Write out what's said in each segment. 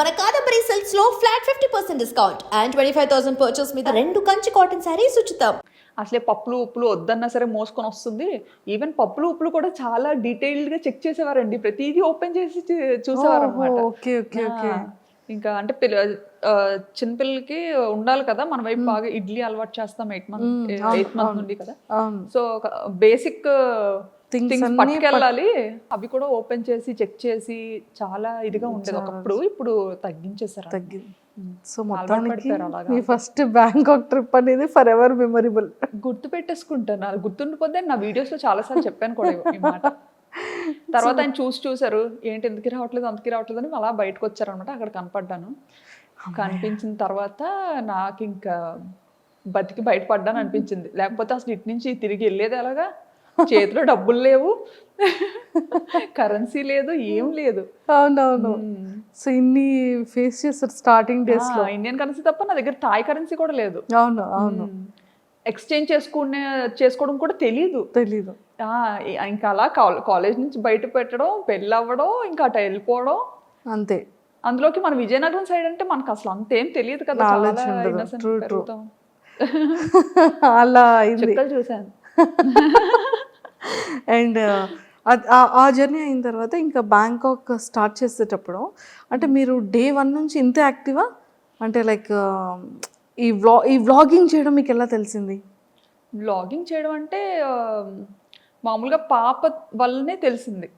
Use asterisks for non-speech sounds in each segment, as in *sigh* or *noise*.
మన Kadambari సిల్క్స్లో flat fifty percent discount and twenty five thousand purchase మీద రెండు కంచి కాటన్ శారీస్ ఉచితం. అసలే పప్పులు ఉప్పులు వద్దన్నా సరే మోసుకొని వస్తుంది. ఈవెన్ పప్పులు ఉప్పులు కూడా చాలా డీటెయిల్డ్గా చెక్ చేసేవారండి. ప్రతిదీ ఓపెన్ చేసి చూసేవారు అనమాట ఓకే ఓకే ఓకే. ఇంకా అంటే పిల్ల చిన్నపిల్లలకి ఉండాలి కదా. మన వైపు బాగా ఇడ్లీ అలవాటు చేస్తాం ఎయిట్ మంత్ ఎయిత్ మంత్ నుండి కదా. సో బేసిక్ థింగ్స్ పట్టుకెళ్ళాలి. అవి కూడా ఓపెన్ చేసి చెక్ చేసి చాలా ఇదిగా ఉండేది. ఒకప్పుడు ఇప్పుడు తగ్గించేసారు తగ్గింది సో మొత్తానికి. మీ ఫస్ట్ బ్యాంకాక్ ట్రిప్ అనేది ఫర్ ఎవర్ మెమొరబుల్ గుర్తు పెట్టేసుకుంటాను. గుర్తుండిపోతే నా వీడియోస్లో చాలా సార్లు చెప్పాను కూడా ఈ మాట. *laughs* తర్వాత ఆయన చూసి చూసారు ఏంటి ఎందుకు రావట్లేదు అందుకు రావట్లేదు అని అలా బయటకు వచ్చారనమాట అక్కడ కనపడ్డాను. కనిపించిన తర్వాత నాకు ఇంకా బతికి బయటపడ్డాను అనిపించింది. లేకపోతే అసలు ఇటు నుంచి తిరిగి వెళ్ళేది ఎలాగా? చేతిలో డబ్బులు లేవు. కరెన్సీ లేదు ఏం లేదు. అవునవును. సో ఇన్ని ఫేస్ చేస్తారు స్టార్టింగ్ డేస్లో. ఇండియన్ కరెన్సీ తప్ప నా దగ్గర థాయ్ కరెన్సీ కూడా లేదు. అవును అవును. ఎక్స్చేంజ్ చేసుకునే చేసుకోవడం కూడా తెలీదు. తెలీదు. ఇంకా అలా కాల్- కాలేజ్ నుంచి బయట పెట్టడం పెళ్ళి అవ్వడం ఇంకా అటు వెళ్ళిపోవడం. అంతే. అందులోకి మన విజయనగరం సైడ్ అంటే మనకు అసలు అంతేం తెలియదు కదా. *laughs* అలా చూసాను *laughs* అండ్ ఆ జర్నీ అయిన తర్వాత ఇంకా బ్యాంకాక్ స్టార్ట్ చేసేటప్పుడు అంటే మీరు డే వన్ నుంచి ఇంతే యాక్టివా? అంటే లైక్ ఈ వ్లా ఈ వ్లాగింగ్ చేయడం మీకు ఎలా తెలిసింది? బ్లాగింగ్ చేయడం అంటే మామూలుగా పాప వల్లనే తెలిసింది.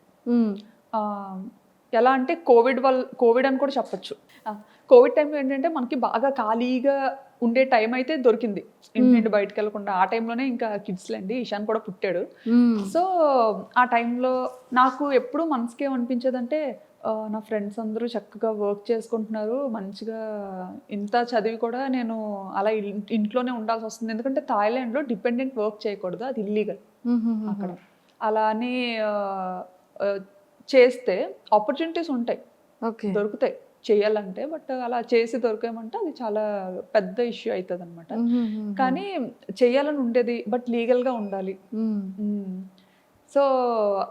ఎలా అంటే కోవిడ్ వల్ల కోవిడ్ అని కూడా చెప్పొచ్చు. కోవిడ్ టైంలో ఏంటంటే మనకి బాగా ఖాళీగా ఉండే టైం అయితే దొరికింది. ఇంటి నుండి బయటకు వెళ్ళకుండా. ఆ టైంలోనే ఇంకా కిడ్స్ లేండి ఇషాన్ కూడా పుట్టాడు. సో ఆ టైంలో నాకు ఎప్పుడు మనసుకి ఏమనిపించేదంటే ఆ, నా ఫ్రెండ్స్ అందరూ చక్కగా వర్క్ చేసుకుంటున్నారు. మంచిగా ఇంత చదివి కూడా నేను అలా ఇంట్లోనే ఉండాల్సి వస్తుంది. ఎందుకంటే థాయిలాండ్లో డిపెండెంట్ వర్క్ చేయకూడదు. అది ఇల్లీగల్. అక్కడ. అలా అని చేస్తే ఆపర్చునిటీస్ ఉంటాయి. దొరుకుతాయి. చేయాలంటే బట్ అలా చేసి దొరికామంటే అది చాలా పెద్ద ఇష్యూ అవుతుంది అనమాట. కానీ చేయాలని ఉండేది బట్ లీగల్గా ఉండాలి. సో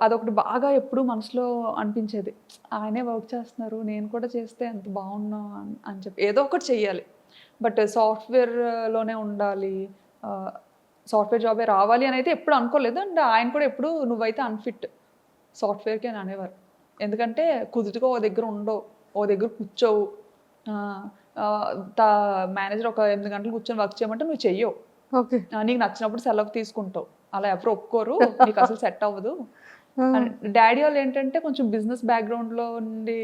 అదొకటి బాగా ఎప్పుడు మనసులో అనిపించేది. ఆయనే వర్క్ చేస్తున్నారు నేను కూడా చేస్తే ఎంత బాగున్నా అని- అని చెప్పి. ఏదో ఒకటి చెయ్యాలి. బట్ సాఫ్ట్వేర్లోనే ఉండాలి. సాఫ్ట్వేర్ జాబే రావాలి అని అయితే ఎప్పుడు అనుకోలేదు. అండ్ ఆయన కూడా ఎప్పుడు నువ్వైతే అన్ఫిట్ సాఫ్ట్వేర్కి అని అనేవారు. ఎందుకంటే కుదురుగా ఓ దగ్గర ఉండవు. ఓ దగ్గర కూర్చోవు. మేనేజర్ ఒక ఎనిమిది గంటలు కూర్చొని వర్క్ చేయమంటే నువ్వు చెయ్యవు. నీకు నచ్చినప్పుడు సెలవు తీసుకుంటావు. అలా ఎవరు ఒప్పుకోరు. *laughs* నీకు అసలు సెట్ అవ్వదు. డాడీ వాళ్ళు ఏంటంటే కొంచెం బిజినెస్ బ్యాక్గ్రౌండ్లో ఉండి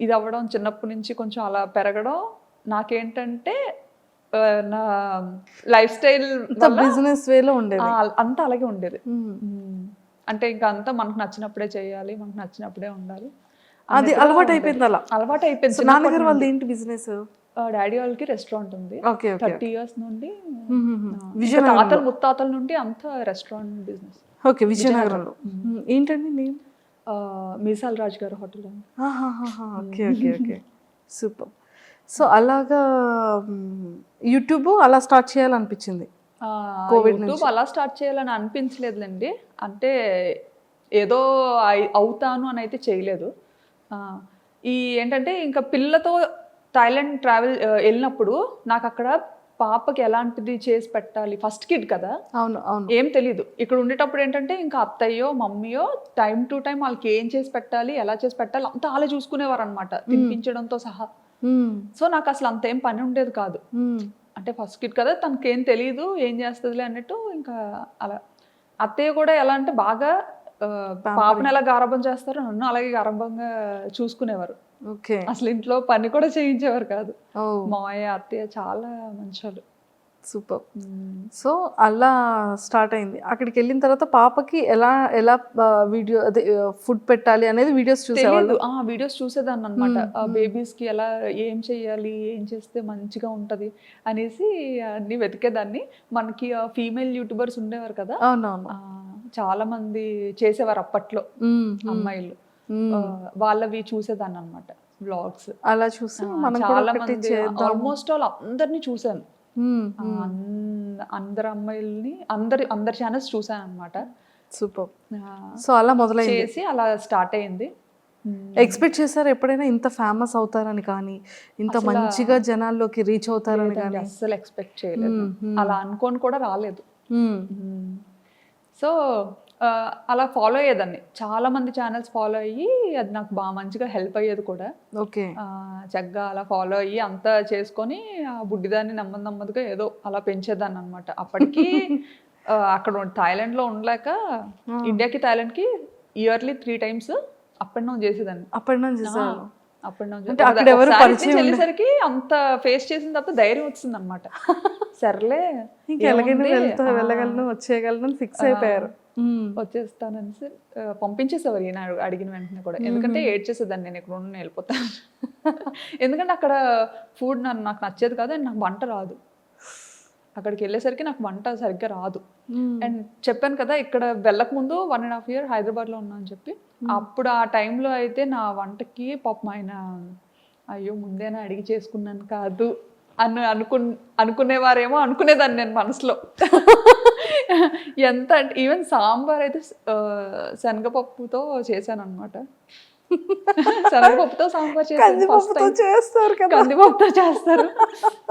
ఇది అవ్వడం చిన్నప్పటి నుంచి కొంచెం అలా పెరగడం. నాకేంటంటే నా లైఫ్ స్టైల్ బిజినెస్ వేలో ఉండేది. అంతా అలాగే ఉండేది. అంటే ఇంకా అంతా మనకు నచ్చినప్పుడే చేయాలి మనకు నచ్చినప్పుడే ఉండాలి. అది అలవాటు. అయిపోయింది అలా. అలవాటు అయిపోయింది నాన్నగారు వాళ్ళది ఏంటి బిజినెస్ డాడీ వాళ్ళకి రెస్టారెంట్ ఉంది. థర్టీ ఇయర్స్ నుండి తాతలు ముత్తాతల నుండి అంతా రెస్టారెంట్ బిజినెస్ ఓకే విజయనగరంలో. ఏంటండి name Meesal Raj garu hotel okay okay okay. Super. So అలాగా యూట్యూబ్ అలా స్టార్ట్ చేయాలనిపించింది? కోవిడ్ యూట్యూబ్ అలా స్టార్ట్ చేయాలని అనిపించలేదులేండి. అంటే ఏదో అవుతాను అని అయితే చేయలేదు. ఈ ఏంటంటే ఇంకా పిల్లతో థాయిలాండ్ ట్రావెల్ వెళ్ళినప్పుడు నాకు అక్కడ పాపకి ఎలాంటిది చేసి పెట్టాలి? ఫస్ట్ కిడ్ కదా? అవును అవును. ఏం తెలీదు. ఇక్కడ ఉండేటప్పుడు ఏంటంటే ఇంకా అత్తయ్యో మమ్మీయో టైం టు టైం వాళ్ళకి ఏం చేసి పెట్టాలి ఎలా చేసి పెట్టాలి అంతా అలా చూసుకునేవారు అనమాట తినిపించడంతో సహా. సో నాకు అసలు అంత ఏం పని ఉండేది కాదు. అంటే ఫస్ట్ కిడ్ కదా తనకేం తెలియదు ఏం చేస్తుందిలే అన్నట్టు ఇంకా అలా. అత్తయ్య కూడా ఎలా అంటే బాగా పాపను. ఎలా గారాబం చేస్తారో నన్ను అలాగే గారాబంగా చూసుకునేవారు. ఓకే. అసలు ఇంట్లో పని కూడా చేయించేవారు కాదు. మావయ్య అత్తయ్య చాలా మంచోళ్ళు. సూపర్. సో అలా స్టార్ట్ అయింది. అక్కడికి వెళ్ళిన తర్వాత పాపకి ఎలా ఎలా వీడియో అదే ఫుడ్ పెట్టాలి అనేది వీడియోస్ చూసేవాళ్ళు? ఆ వీడియోస్ చూసేదాన్ని అనమాట బేబీస్కి ఎలా ఏం చెయ్యాలి ఏం చేస్తే మంచిగా ఉంటది అనేసి అన్ని వెతికేదాన్ని. మనకి ఫీమేల్ యూట్యూబర్స్ ఉండేవారు కదా. అవునవును. చాలా మంది చేసేవారు అప్పట్లో మ్మ్. అమ్మాయిలు. వాళ్ళవి చూసేదాన్ని అనమాట బ్లాగ్స్ అలా చూసి మనం కూడా చాలా మంది ఆల్మోస్ట్ ఆల్ అందరినీ అన్- అందరు అమ్మాయిల్ని అందరి అందరి ఛానల్స్ చూశాను అనమాట సూపర్ సో అలా మొదలైంది. చేసి అలా స్టార్ట్ అయింది. ఎక్స్పెక్ట్ చేశారు ఎప్పుడైనా ఇంత ఫేమస్ అవుతారని కానీ ఇంత మంచిగా జనాల్లోకి రీచ్ అవుతారని కానీ? అస్సలు ఎక్స్పెక్ట్ చేయలేదు. అలా అనుకొని కూడా రాలేదు. సో అలా ఫాలో అయ్యేదాన్ని. చాలా మంది ఛానల్స్ ఫాలో అయ్యి అది నాకు బాగా మంచిగా హెల్ప్ అయ్యేది కూడా. ఓకే. చక్కగా అలా ఫాలో అయ్యి అంతా చేసుకొని ఆ బుడ్డిదాన్ని నెమ్మది నెమ్మదిగా ఏదో అలా పెంచేదాన్ని అనమాట అప్పటికి *laughs* అక్కడ థాయిలాండ్లో ఉండలేక ఇండియాకి థాయిలాండ్కి yearly three times up and down చేసేదాన్ని. అప్ అండ్ డౌన్ అంటే అక్కడ ఎవరు పరిచయం వెళ్ళేసరికి అంత ఫేస్ చేసిన తర్వాత ధైర్యం వచ్చింది అనమాట *laughs* సర్లే ఇంకా ఎలాగైనా ఏముంది? వెళ్తా ఆ, వెళ్ళగలను వచ్చేయగలను ఫిక్స్ అయిపోయారు. వచ్చేస్తానని పంపించేసేవారు ఈయన అడుగు- అడిగిన వెంటనే కూడా. ఎందుకంటే ఏడ్చేసేదాన్ని నేను ఇక్కడ ఉండి వెళ్ళిపోతాను. *laughs* ఎందుకంటే అక్కడ ఫుడ్ నాకు నచ్చేది కాదు అండ్ నాకు వంట రాదు. అక్కడికి వెళ్ళేసరికి నాకు వంట సరిగ్గా రాదు. అండ్ చెప్పాను కదా ఇక్కడ వెళ్ళక ముందు వన్ అండ్ హాఫ్ ఇయర్ హైదరాబాద్లో ఉన్నా అని చెప్పి. అప్పుడు ఆ టైంలో అయితే నా వంటకి పాపం ఆయన అయ్యో ముందేనా అడిగి చేసుకున్నాను కాదు అని అనుకు అనుకునేవారేమో అనుకునేదాన్ని నేను మనసులో. *laughs* ఎంత అంటే ఈవెన్ సాంబార్ అయితే శనగపప్పుతో చేశాను అనమాట *laughs* శనగపప్పుతో సాంబార్ కందిపప్పుతో చేస్తారు కదా. కందిపప్పుతో చేస్తారు.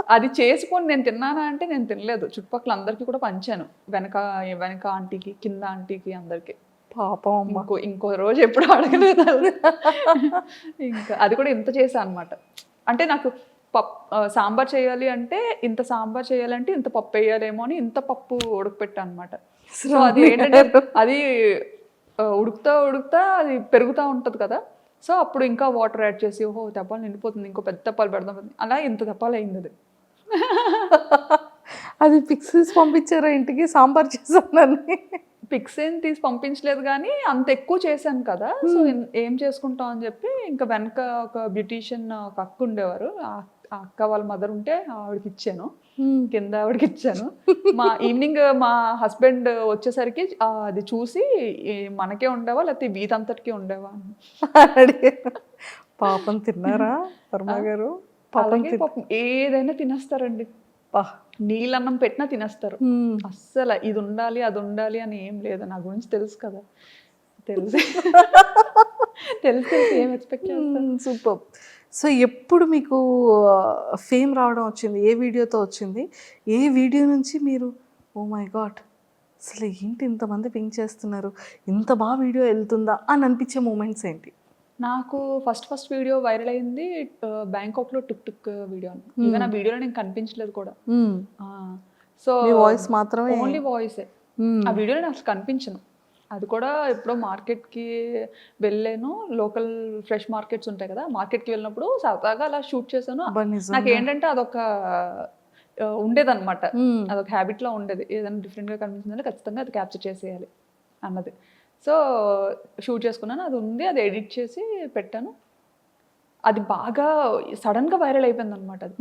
అది చేసుకొని నేను తిన్నానా అంటే నేను తినలేదు. చుట్టుపక్కల అందరికీ కూడా పంచాను. వెనక వెనక ఆంటీకి కింద ఆంటీకి అందరికి. పాపం ఇంకో ఇంకో రోజు ఎప్పుడు అడగలేదు. ఇంకా అది కూడా ఇంత చేశాను అనమాట అంటే నాకు పప్ సాంబార్ చేయాలి అంటే ఇంత సాంబార్ చేయాలంటే ఇంత పప్పు వేయాలేమో అని ఇంత పప్పు ఉడకపెట్టా అనమాట సో అది ఏంటంటే అది ఉడుకుతా ఉడుకుతా అది పెరుగుతూ ఉంటుంది కదా. సో అప్పుడు ఇంకా వాటర్ యాడ్ చేసి ఓహో తెప్పాలు నిండిపోతుంది ఇంకో పెద్ద తెప్పాలు పెడదాం అలా ఇంత తెప్పాలు అయింది అది. *laughs* అది పిక్సెస్ పంపించారా ఇంటికి? సాంబార్ చేశానని. పిక్స్ ఏం తీసి పంపించలేదు కానీ అంత ఎక్కువ చేశాను కదా. సో ఇన్- ఏం చేసుకుంటాం అని చెప్పి ఇంకా వెనక ఒక బ్యూటీషియన్ ఒక అక్క ఉండేవారు. ఆ ఆ అక్క వాళ్ళ మదర్ ఉంటే ఆవిడకి ఇచ్చాను. కింద ఆవిడకి ఇచ్చాను. *laughs* మా ఈవినింగ్ మా హస్బెండ్ వచ్చేసరికి అది చూసి మనకే ఉండేవా? లేకపోతే వీధంతటికి ఉండేవా? అని. పాపం తిన్నారా వర్మ గారు? ఏదైనా తినేస్తారండి. నీళ్ళన్నం పెట్టినా తినేస్తారు. అస్సలు ఇది ఉండాలి అది ఉండాలి అని ఏం లేదు. నా గురించి తెలుసు కదా. తెలుసు. *laughs* *laughs* తెలుసు తెలుసు ఏం ఎక్స్పెక్ట్ చేస్తాను సూపర్. సో ఎప్పుడు మీకు ఫేమ్ రావడం వచ్చింది? ఏ వీడియోతో వచ్చింది? ఏ వీడియో నుంచి మీరు ఓ మై గాడ్ అసలు ఏంటి ఇంతమంది పింక్ చేస్తున్నారు? ఇంత బాగా వీడియో వెళ్తుందా? అని అనిపించే మూమెంట్స్ ఏంటి? నాకు ఫస్ట్ ఫస్ట్ వీడియో వైరల్ అయింది బ్యాంకాక్లో టుక్ టుక్ వీడియో ఈవెన్ ఆ వీడియోలో నేను కనిపించలేదు కూడా. సో మీ వాయిస్ మాత్రమే ఓన్లీ వాయిసే మ్మ్. ఆ వీడియోలో నేను అసలు కనిపించను. అది కూడా ఎప్పుడో మార్కెట్కి వెళ్ళాను. లోకల్ ఫ్రెష్ మార్కెట్స్ ఉంటాయి కదా మార్కెట్కి వెళ్ళినప్పుడు సరదాగా అలా షూట్ చేశాను. నాకు ఏంటంటే అదొక ఉండేదన్నమాట. అదొక హ్యాబిట్లో ఉండేది. ఏదైనా డిఫరెంట్గా కనిపించిందంటే ఖచ్చితంగా అది క్యాప్చర్ చేసేయాలి అన్నది. సో షూట్ చేసుకున్నాను. అది ఉంది. అది ఎడిట్ చేసి పెట్టాను. అది బాగా సడన్గా వైరల్ అయిపోయింది అనమాట అది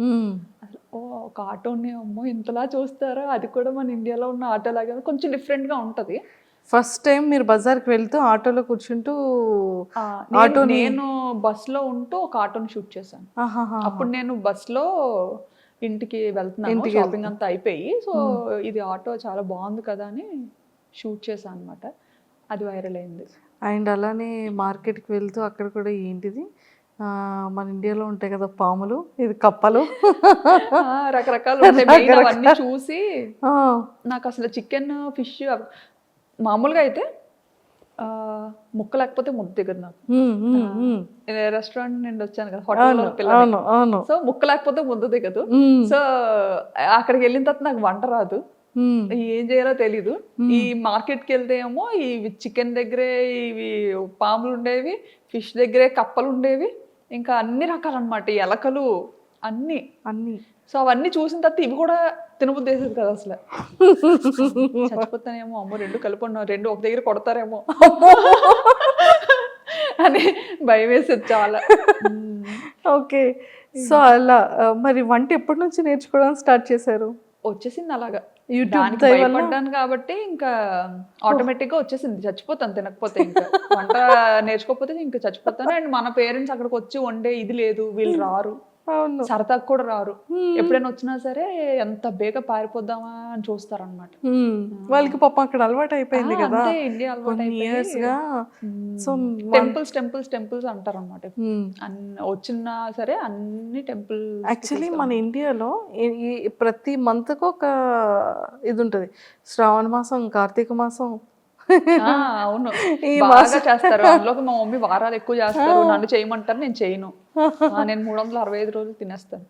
ఓ ఒక ఆటోని అమ్మో ఇంతలా చూస్తారా? అది కూడా మన ఇండియాలో ఉన్న ఆటో లాగా కొంచెం డిఫరెంట్గా ఉంటుంది. ఫస్ట్ టైం మీరు బజార్కి వెళ్తూ ఆటోలో కూర్చుంటూ ఆ, నేను- బస్సులో ఉంటూ ఒక ఆటోని షూట్ చేశాను. అప్పుడు నేను బస్సులో ఇంటికి వెళ్తున్నాను. ఇంటికి షాపింగ్ అంతా అయిపోయి. సో ఇది ఆటో చాలా బాగుంది కదా అని షూట్ చేశాను అనమాట అది వైరల్ అయింది. అండ్ అలానే మార్కెట్కి వెళ్తూ అక్కడ కూడా ఏంటిది? ఆ, మన ఇండియాలో ఉంటాయి కదా పాములు ఇది కప్పలు. రకరకాలు చూసి నాకు అసలు చికెన్ ఫిష్ మామూలుగా అయితే ఆ, ముక్క లేకపోతే ముద్ద దిగదు నాకు. రెస్టారెంట్ నుండి వచ్చాను కదా హోటల్లో పిల్లలు సో ముక్క లేకపోతే ముద్ద దిగదు. సో అక్కడికి వెళ్ళిన తర్వాత నాకు వంట రాదు. ఏం చేయాలో తెలీదు. ఈ మార్కెట్కి వెళ్తే ఏమో ఇవి చికెన్ దగ్గరే ఇవి పాములు ఉండేవి ఫిష్ దగ్గరే కప్పలు ఉండేవి ఇంకా అన్ని రకాలన్నమాట ఎలకలు అన్ని. అన్ని. సో అవన్నీ చూసిన తర్వాత ఇవి కూడా తినబుద్ధి వేసేది కదా అసలు. చచ్చిపోతానేమో అమ్మో రెండు కలిపి ఉన్నా రెండు ఒక దగ్గర కొడతారేమో. అని భయం వేసేది చాలా. ఓకే. సో అలా మరి వంట ఎప్పటి నుంచి నేర్చుకోవడం స్టార్ట్ చేశారు? వచ్చేసింది అలాగా. యూట్యూబ్? భయపడ్డాను కాబట్టి ఇంకా ఆటోమేటిక్గా వచ్చేసింది. చచ్చిపోతాను తినకపోతే ఇంకా. వంట నేర్చుకోకపోతే ఇంకా చచ్చిపోతాను. అండ్ మన పేరెంట్స్ అక్కడికి వచ్చి వండే ఇది లేదు వీళ్ళు రారు. సరదాకు కూడా రారు. ఎప్పుడైనా వచ్చినా సరే ఎంత బేగ పారిపోద్దామా అని చూస్తారనమాట. వాళ్ళకి పాపం అక్కడ అలవాటు అయిపోయింది కదా. ఇండియా అలవాటు గా. సో టెంపుల్స్ టెంపుల్స్ టెంపుల్స్ అంటారు అనమాట వచ్చినా సరే అన్ని టెంపుల్ యాక్చువల్లీ మన ఇండియాలో ప్రతి మంత్కు ఒక ఇది ఉంటుంది. శ్రావణ మాసం కార్తీక మాసం అవును. బాగా చేస్తారు. అందులోకి మా మమ్మీ వారాలు ఎక్కువ చేస్తారు. నన్ను చేయమంటారు నేను చేయను. నేను మూడు వందల అరవై ఐదు రోజులు తినేస్తాను.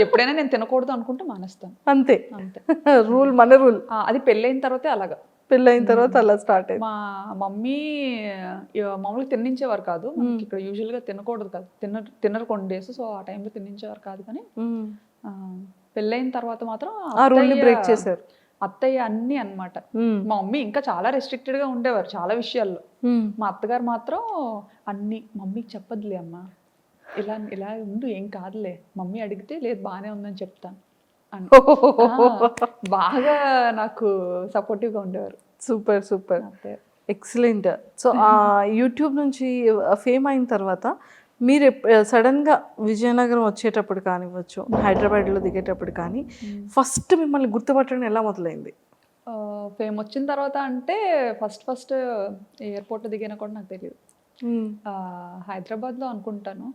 ఎప్పుడైనా నేను తినకూడదు అనుకుంటే మానేస్తాను. అంతే. అంతే. రూల్ మన రూల్. అది పెళ్ళైన తర్వాతే అలాగా. పెళ్ళైన తర్వాత అలా స్టార్ట్ అయింది. మా మమ్మీ మామూలుగా తిన్నించేవారు కాదు. మనకి ఇక్కడ usual గా తినకూడదు కాదు. తిన తినరు కొన్ని డేస్ సో ఆ టైంలో తిన్నించేవారు కాదు కానీ పెళ్ళైన తర్వాత మాత్రం ఆ రూల్ని అత్తయ్య- బ్రేక్ చేశారు. అత్తయ్య అన్ని అన్నమాట. మ్మ్. మా మమ్మీ ఇంకా చాలా రెస్ట్రిక్టెడ్గా ఉండేవారు చాలా విషయాల్లో. మా అత్తగారు మాత్రం అన్ని మమ్మీకి చెప్పదులే అమ్మా. ఇలా ఇలా ఉండు ఏం కాదులే. మమ్మీ అడిగితే లేదు బాగానే ఉందని చెప్తాను *laughs* బాగా నాకు supportive గా ఉండేవారు. Super super. ఎక్సలెంట్ సో ఆ *laughs* యూట్యూబ్ నుంచి ఫేమ్ అయిన తర్వాత మీరు సడన్గా విజయనగరం వచ్చేటప్పుడు కానివ్వచ్చు హైదరాబాద్లో దిగేటప్పుడు కానీ ఫస్ట్ మిమ్మల్ని గుర్తుపట్టడం ఎలా మొదలైంది? ఫేమ్ వచ్చిన తర్వాత అంటే ఫస్ట్ ఫస్ట్ ఎయిర్పోర్ట్లో దిగినా కూడా నాకు తెలియదు హైదరాబాద్లో అనుకుంటాను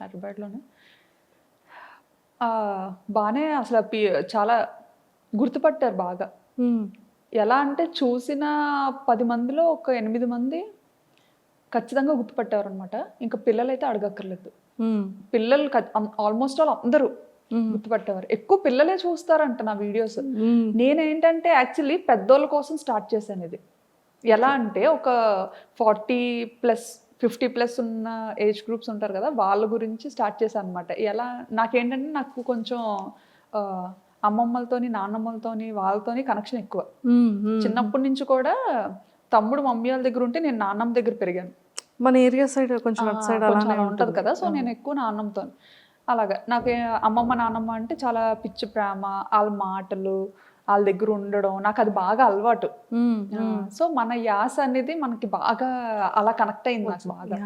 హైదరాబాద్లోనే. బాగానే అసలు పి- చాలా గుర్తుపట్టారు బాగా. ఎలా అంటే చూసిన పది మందిలో ఒక ఎనిమిది మంది ఖచ్చితంగా గుర్తుపట్టారు అనమాట ఇంకా పిల్లలైతే అడగక్కర్లేదు. పిల్లలు ఆల్మోస్ట్ ఆల్ అందరూ. గుర్తుపట్టేవారు ఎక్కువ పిల్లలే చూస్తారంట నా వీడియోస్. నేనేంటంటే యాక్చువల్లీ పెద్దోళ్ళ కోసం స్టార్ట్ చేశాను ఇది ఎలా అంటే ఒక ఫార్టీ ప్లస్ ఫిఫ్టీ ప్లస్ ఉన్న ఏజ్ గ్రూప్స్ ఉంటారు కదా వాళ్ళ గురించి స్టార్ట్ చేశాను అనమాట ఎలా నాకేంటంటే నాకు కొంచెం అమ్మమ్మలతోని నాన్నమ్మలతోని వాళ్ళతోని కనెక్షన్ ఎక్కువ. చిన్నప్పటి నుంచి కూడా తమ్ముడు మమ్మీ వాళ్ళ దగ్గర ఉంటే నేను నాన్నమ్మ దగ్గర పెరిగాను. మన ఏరియా సైడ్ కొంచెం అటు సైడ్ అలానే అలా ఉంటది. కదా సో నేను ఎక్కువ నాన్నమ్మతో. అలాగా నాకు అమ్మమ్మ నాన్నమ్మ అంటే చాలా పిచ్చి ప్రేమ వాళ్ళ మాటలు వాళ్ళ దగ్గర ఉండడం నాకు అది బాగా అలవాటు. సో మన యాస అనేది మనకి బాగా అలా కనెక్ట్ అయింది నాకు బాగా.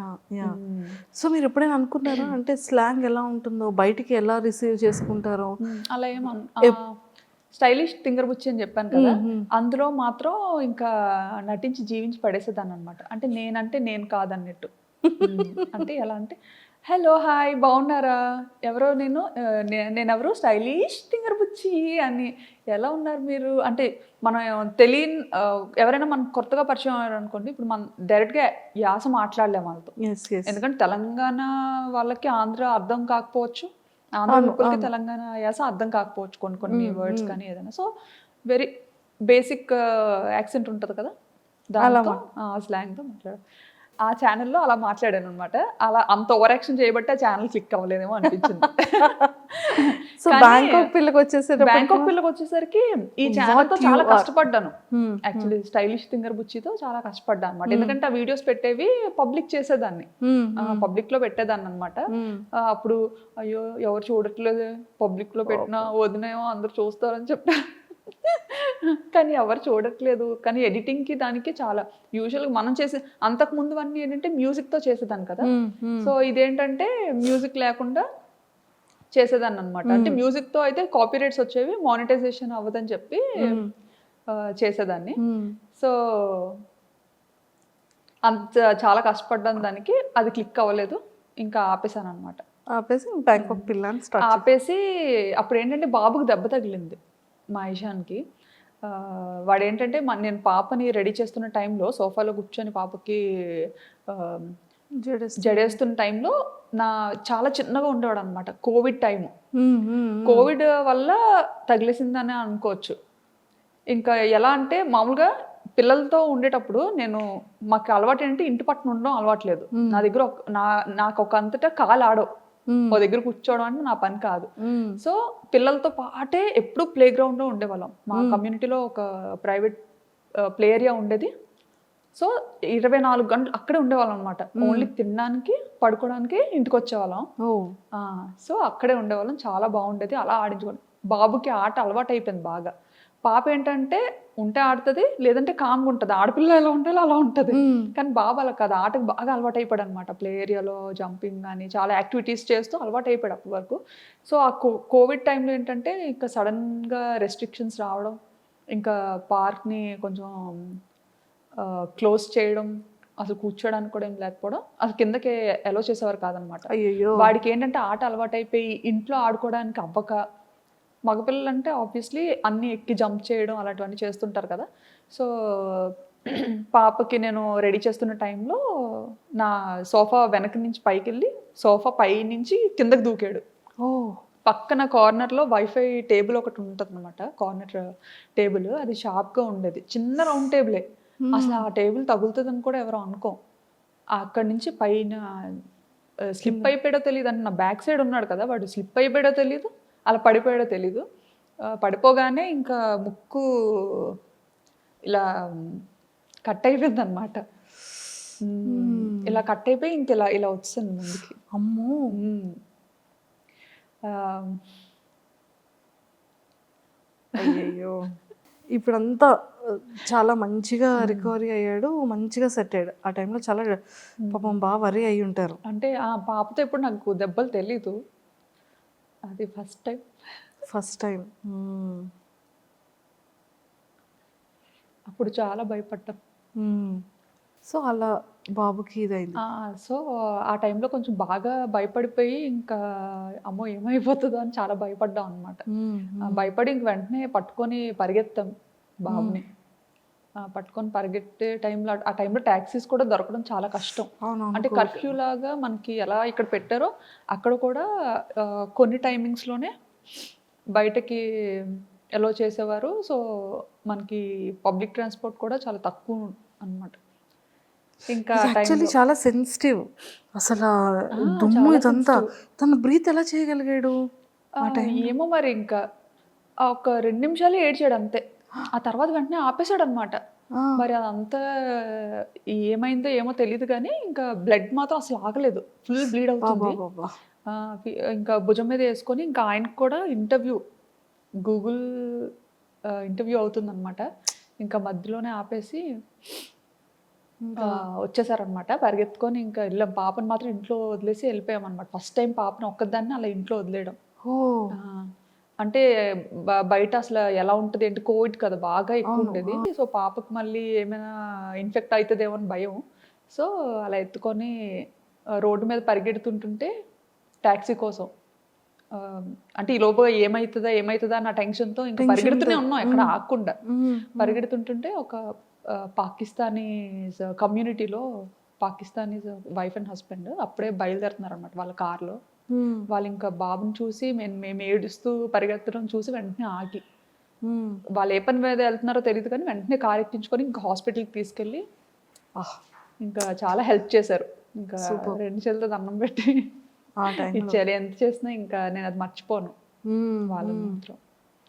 సో మీరు ఎప్పుడైనా అనుకున్నారా? *clears throat* అంటే స్లాంగ్ ఎలా ఉంటుందో బయటికి ఎలా రిసీవ్ చేసుకుంటారో. అలా ఏమో స్టైలిష్ తింగర్ బుచ్చి అని చెప్పాను కదా అందులో మాత్రం ఇంకా నటించి జీవించి పడేసేదాన్ని అనమాట అంటే నేనంటే నేను కాదన్నట్టు. అంటే ఎలా అంటే హలో హాయ్ బాగున్నారా? ఎవరో నేను ఆ, నే- నేను ఎవరు స్టైలిష్ తింగర్ బుచ్చి అని. ఎలా ఉన్నారు మీరు? అంటే మనం తెలియని ఎవరైనా మనం కొత్తగా పరిచయం అయ్యారు అనుకోండి ఇప్పుడు మనం డైరెక్ట్గా యాస మాట్లాడలేము వాళ్ళతో. ఎందుకంటే తెలంగాణ వాళ్ళకి ఆంధ్ర అర్థం కాకపోవచ్చు. ఆంధ్ర పీపుల్కి తెలంగాణ యాస అర్థం కాకపోవచ్చు కొన్ని కొన్ని వర్డ్స్ కానీ ఏదైనా. సో వెరీ బేసిక్ యాక్సెంట్ ఉంటుంది కదా? దాంతో స్లాంగ్తో మాట్లాడు. ఆ ఛానల్లో అలా మాట్లాడాను అనమాట అలా అంత ఓవర్ యాక్షన్ చేయబట్టి ఆ ఛానల్ క్లిక్ అవ్వలేదేమో అనిపించింది. *laughs* సో బ్యాంకాక్ పిల్లకి వచ్చేసేటప్పుడు బ్యాంకాక్ పిల్లకి వచ్చేసరికి ఈ ఛానల్తో చాలా కష్టపడ్డాను. Hmm. యాక్చువల్లీ స్టైలిష్ థింగర్ బుచ్చితో చాలా కష్టపడ్డాను అనమాట ఎందుకంటే ఆ వీడియోస్ పెట్టేవి పబ్లిక్ చేసేదాన్ని. పబ్లిక్లో పెట్టేదాన్ని అనమాట. అప్పుడు అయ్యో ఎవరు చూడట్లేదు? పబ్లిక్లో పెట్టినా వదినేమో అందరు చూస్తారని చెప్పారు. కానీ ఎవరు చూడట్లేదు. కానీ ఎడిటింగ్కి దానికి చాలా. యూజువల్ మనం చేసే అంతకు ముందు అన్ని ఏంటంటే మ్యూజిక్తో చేసేదాన్ని కదా. సో ఇదేంటంటే మ్యూజిక్ లేకుండా చేసేదాన్ని అనమాట అంటే మ్యూజిక్తో అయితే కాపీ రైట్స్ వచ్చేవి మానిటైజేషన్ అవ్వదని చెప్పి చేసేదాన్ని. సో అంత చాలా కష్టపడ్డాను దానికి. అది క్లిక్ అవ్వలేదు. ఇంకా ఆపేసాను అనమాట ఆపేసి ఆపేసి అప్పుడు ఏంటంటే బాబుకి దెబ్బ తగిలింది. మా ఇషాన్కి ఆ, వాడు ఏంటంటే నేను పాపని రెడీ చేస్తున్న టైంలో సోఫాలో కూర్చొని పాపకి జడేస్తున్న టైంలో నా చాలా చిన్నగా ఉండేవాడు అనమాట కోవిడ్ టైం మ్మ్. మ్మ్. కోవిడ్ వల్ల తగిలేసిందని అనుకోవచ్చు ఇంకా ఎలా అంటే మామూలుగా పిల్లలతో ఉండేటప్పుడు నేను మాకు అలవాటు ఏంటంటే ఇంటి పట్టున ఉండడం అలవాటు లేదు నా దగ్గర ఒక- నా నాకు ఒక అంతటా కాలు ఆడవు. ఓ దగ్గర కూర్చోవడం అంటే నా పని కాదు. సో పిల్లలతో పాటే ఎప్పుడు ప్లే గ్రౌండ్లో ఉండేవాళ్ళం. మా కమ్యూనిటీలో ఒక ప్రైవేట్ ప్లే ఏరియా ఉండేది. సో ఇరవై నాలుగు గంటలు అక్కడే ఉండేవాళ్ళం అనమాట ఓన్లీ తినడానికి పడుకోవడానికి ఇంటికి వచ్చేవాళ్ళం సో అక్కడే ఉండేవాళ్ళం. చాలా బాగుండేది. అలా ఆడించుకోండి బాబుకి ఆట అలవాటు అయిపోయింది బాగా. పాప ఏంటంటే ఉంటే ఆడుతుంది లేదంటే కామ్గా ఉంటుంది. ఆడపిల్ల ఎలా ఉంటే అలా ఉంటుంది. కానీ బాబు అలా కాదు. ఆటకు బాగా అలవాటు అయిపోయాడు అనమాట ప్లే ఏరియాలో జంపింగ్ కానీ చాలా యాక్టివిటీస్ చేస్తూ అలవాటు అయిపోయాడు అప్పటి వరకు. సో ఆ కో కోవిడ్ టైంలో ఏంటంటే ఇంకా సడన్గా రెస్ట్రిక్షన్స్ రావడం ఇంకా పార్క్ని కొంచెం క్లోజ్ చేయడం అసలు కూర్చోడానికి కూడా ఏం లేకపోవడం అసలు కిందకి ఎలో చేసేవారు కాదనమాట అయ్యో వాడికి ఏంటంటే ఆట అలవాటు అయిపోయి ఇంట్లో ఆడుకోవడానికి అవ్వక మగపిల్లలు అంటే ఆబ్వియస్లీ అన్ని ఎక్కి జంప్ చేయడం అలాంటివన్నీ చేస్తుంటారు కదా. సో పాపకి నేను రెడీ చేస్తున్న టైంలో నా సోఫా వెనక నుంచి పైకి వెళ్ళి సోఫా పై నుంచి కిందకి దూకాడు. ఓ పక్కన కార్నర్లో వైఫై టేబుల్ ఒకటి ఉంటుంది అనమాట కార్నర్ టేబుల్ అది షార్ప్గా ఉండేది. చిన్న రౌండ్ టేబులే అసలు ఆ టేబుల్ తగులుతుందని కూడా ఎవరు అనుకోం. అక్కడి నుంచి పైన స్లిప్ అయిపోయాడో తెలియదు. అంటే నా బ్యాక్ సైడ్ ఉన్నాడు కదా. వాడు స్లిప్ అయిపోయాడో తెలియదు. అలా పడిపోయాడో తెలీదు. పడిపోగానే ఇంకా ముక్కు ఇలా కట్ అయిపోయింది అనమాట ఇలా కట్ అయిపోయి ఇంక ఇలా ఇలా వచ్చింది ముందుకి. అమ్మో. మ్మ్. ఆ, అయ్యయ్యో. ఇప్పుడంతా చాలా మంచిగా రికవరీ అయ్యాడు మంచిగా సెట్ అయ్యాడు. ఆ టైంలో చాలా పాపం బాగా వరి అయి ఉంటారు. అంటే ఆ పాపతో ఎప్పుడు నాకు దెబ్బలు తెలీదు. అది ఫస్ట్ టైం ఫస్ట్ టైం అప్పుడు చాలా భయపడ్డాం. సో అలా బాబుకి ఇదైంది. సో ఆ టైంలో కొంచెం బాగా భయపడిపోయి ఇంకా అమ్మో ఏమైపోతుందో అని చాలా భయపడ్డాం అనమాట మ్మ్. భయపడి ఇంక వెంటనే పట్టుకొని పరిగెత్తాం బాబుని. పట్టుకొని పరిగెట్టే టైంలో ఆ టైంలో ట్యాక్సీస్ కూడా దొరకడం చాలా కష్టం. అంటే కర్ఫ్యూ లాగా మనకి ఎలా ఇక్కడ పెట్టారో అక్కడ కూడా కొన్ని టైమింగ్స్లోనే బయటకి ఎలో చేసేవారు. సో మనకి పబ్లిక్ ట్రాన్స్పోర్ట్ కూడా చాలా తక్కువ అన్నమాట. ఇంకా యాక్చువల్లీ చాలా సెన్సిటివ్ అసలు దుమ్ము ఇదంతా. తన బ్రీత్ ఎలా చేయగలిగాడు? ఏమో మరి ఇంకా ఒక రెండు నిమిషాలు ఏడ్చాడు అంతే. ఆ తర్వాత వెంటనే ఆపేశాడు అనమాట. మరి అదంతా ఏమైందో ఏమో తెలియదు కానీ ఇంకా బ్లడ్ మాత్రం అసలు ఆగలేదు. ఫుల్ బ్లీడ్ అవుతుంది. ఇంకా భుజం మీద వేసుకొని ఇంకా ఆయనకు కూడా ఇంటర్వ్యూ గూగుల్ ఇంటర్వ్యూ అవుతుందన్నమాట. ఇంకా మధ్యలోనే ఆపేసి వచ్చేసారనమాట పరిగెత్తుకొని ఇంకా వెళ్ళాం. పాపని మాత్రం ఇంట్లో వదిలేసి వెళ్ళిపోయాం అనమాట ఫస్ట్ టైం పాపని ఒక్కదాన్ని అలా ఇంట్లో వదిలేయడం. అంటే బయట అసలు ఎలా ఉంటుంది అంటే కోవిడ్ కదా బాగా ఎక్కువ ఉండేది. సో పాపకు మళ్ళీ ఏమైనా ఇన్ఫెక్ట్ అవుతుందేమో అని భయం. సో అలా ఎత్తుకొని రోడ్డు మీద పరిగెడుతుంటుంటే ట్యాక్సీ కోసం. అంటే ఈ లోపు ఏమవుతుందా ఏమవుతుందా అన్న టెన్షన్తో ఇంకా పరిగెడుతూనే ఉన్నాం ఎక్కడ ఆగకుండా. మ్మ్. పరిగెడుతుంటుంటే ఒక పాకిస్తానీస్ కమ్యూనిటీలో పాకిస్తానీస్ వైఫ్ అండ్ హస్బెండ్ అప్పుడే బయలుదేరుతున్నారు అనమాట వాళ్ళ కార్లో. వాళ్ళు ఇంకా బాబుని చూసి మేము మేము ఏడుస్తూ పరిగెత్తడం చూసి వెంటనే ఆగి. వాళ్ళు ఏ పని మీద వెళ్తున్నారో తెలియదు కానీ వెంటనే కార్ ఎక్కించుకొని ఇంకా హాస్పిటల్కి తీసుకెళ్ళి ఆహ్, ఇంకా చాలా హెల్ప్ చేశారు. ఇంకా రెండు చేతులతో దండం పెట్టి ఇచ్చారు ఎంత చేసినా ఇంకా నేను అది మర్చిపోను. వాళ్ళు మాత్రం.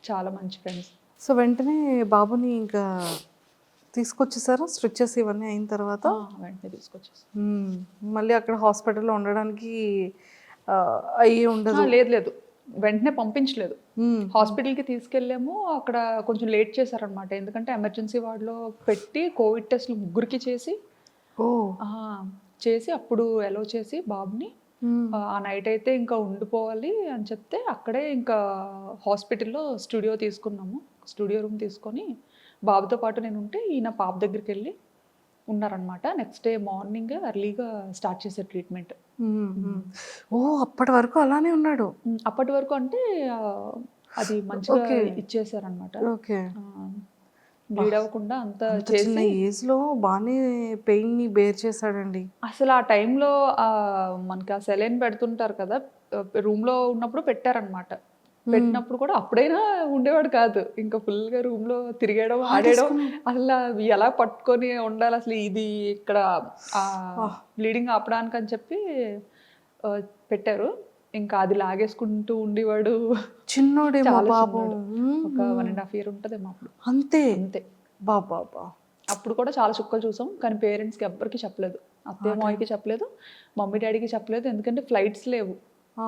చాలా మంచి ఫ్రెండ్స్. సో వెంటనే బాబుని ఇంకా తీసుకొచ్చేసారా? స్ట్రిచెస్ ఇవన్నీ అయిన తర్వాత? వెంటనే తీసుకొచ్చేసి. మ్మ్. మళ్ళీ అక్కడ హాస్పిటల్లో ఉండడానికి అయ్యి ఉండదు. లేదు లేదు. వెంటనే పంపించలేదు. హాస్పిటల్కి తీసుకెళ్ళాము. అక్కడ కొంచెం లేట్ చేశారనమాట. ఎందుకంటే ఎమర్జెన్సీ వార్డులో పెట్టి కోవిడ్ టెస్ట్లు ముగ్గురికి చేసి చేసి అప్పుడు ఎలో చేసి బాబుని ఆ నైట్ అయితే ఇంకా ఉండిపోవాలి అని చెప్తే అక్కడే ఇంకా హాస్పిటల్లో స్టూడియో తీసుకున్నాము. స్టూడియో రూమ్ తీసుకొని బాబుతో పాటు నేను ఉంటే ఈయన పాప దగ్గరికి వెళ్ళి ఉన్నారనమాట నెక్స్ట్ డే మార్నింగ్ ఎర్లీగా స్టార్ట్ చేసే ట్రీట్మెంట్. ఓ అప్పటి వరకు అలానే ఉన్నాడు. అప్పటి వరకు అంటే అది మంచిగా ఇచ్చేసారనమాట ఓకే. బ్లీడ్ అవ్వకుండా అంతా అంత చిన్న ఏజ్లో బాగానే పెయిన్ని బేర్ చేశాడండి. అసలు ఆ టైంలో మనకి ఆ సెలైన్ పెడుతుంటారు కదా రూమ్లో ఉన్నప్పుడు పెట్టారనమాట పెట్టినప్పుడు కూడా అప్పుడైనా ఉండేవాడు కాదు. ఇంకా ఫుల్గా రూమ్లో తిరిగేయడం ఆడేయడం అసలు ఎలా పట్టుకొని ఉండాలి అసలు ఇది ఇక్కడ బ్లీడింగ్ ఆపడానికి అని చెప్పి పెట్టారు. ఇంకా అది లాగేసుకుంటూ ఉండేవాడు. పాపం చిన్నోడు. ఒక వన్ అండ్ హాఫ్ ఇయర్ ఉంటుందేమో అప్పుడు. అంతే. అంతే. బాబా బా అప్పుడు కూడా చాలా చుక్కలు చూసాం కానీ పేరెంట్స్కి ఎవ్వరికి చెప్పలేదు. అత్తయ్య మాయకి చెప్పలేదు మమ్మీ డాడీకి చెప్పలేదు ఎందుకంటే ఫ్లైట్స్ లేవు.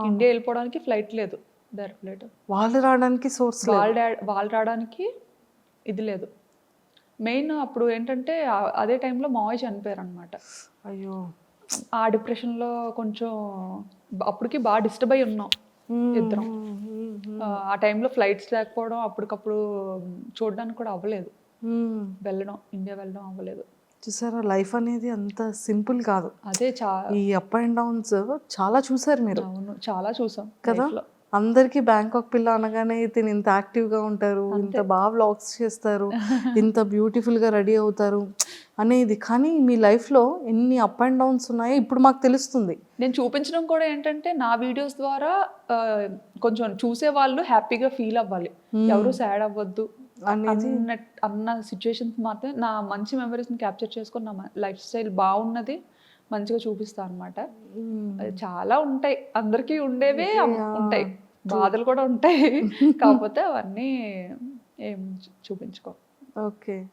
ఇండియా వెళ్ళిపోవడానికి ఫ్లైట్ లేదు. ఫ్లైట్ వాళ్ళు రావడానికి సోర్స్ వాళ్ళ వాళ్ళు రావడానికి ఇది లేదు. మెయిన్ అప్పుడు ఏంటంటే అదే టైంలో మావయ్య చనిపోయారు అనమాట అయ్యో. ఆ డిప్రెషన్లో కొంచెం అప్పటికి బాగా డిస్టర్బ్ అయి ఉన్నాం ఇద్దరం. ఆ, టైంలో ఫ్లైట్స్ లేకపోవడం అప్పటికప్పుడు చూడడానికి కూడా అవ్వలేదు. వెళ్ళడం ఇండియా వెళ్ళడం అవ్వలేదు. చూసారా లైఫ్ అనేది అంత సింపుల్ కాదు. అదే చా ఈ అప్ అండ్ డౌన్స్ చాలా చూసారు మీరు. అవును చాలా చూసాం కదా. అందరికి బ్యాంకాక్ పిల్ల అనగానే తిని ఇంత యాక్టివ్గా ఉంటారు ఇంత బాగా వ్లాగ్స్ చేస్తారు *laughs* ఇంత బ్యూటిఫుల్గా రెడీ అవుతారు అనేది. కానీ మీ లైఫ్లో ఎన్ని అప్ అండ్ డౌన్స్ ఉన్నాయో ఇప్పుడు మాకు తెలుస్తుంది. నేను చూపించడం కూడా ఏంటంటే నా వీడియోస్ ద్వారా కొంచెం చూసే వాళ్ళు హ్యాపీగా ఫీల్ అవ్వాలి. ఎవరు సాడ్ అవ్వద్దు. అనేది. అన్న అన్న సిచ్యువేషన్స్ మాత్రమే నా మంచి మెమరీస్ని క్యాప్చర్ చేసుకొని నా లైఫ్ స్టైల్ బాగున్నది. మంచిగా చూపిస్తాను అనమాట చాలా ఉంటాయి. అందరికీ ఉండేవే ఉంటాయి. బాధలు కూడా ఉంటాయి. *laughs* కాకపోతే అవన్నీ ఏం చూపించుకో. ఓకే.